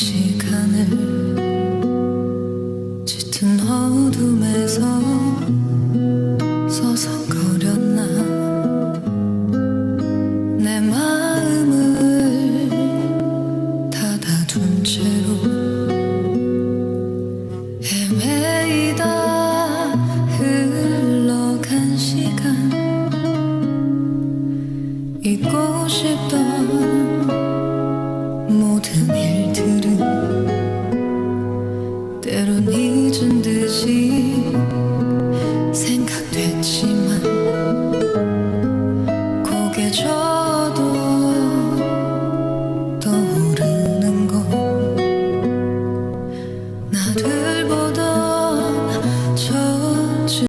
시간을 짙은 어둠에서 서성거렸나? 내 마음을 닫아둔 채로 헤매이다 흘러간 시간. 잊고 싶던 모든 때론 잊은 듯이 생각됐지만 고개 져도 떠오르는 곳나 들보던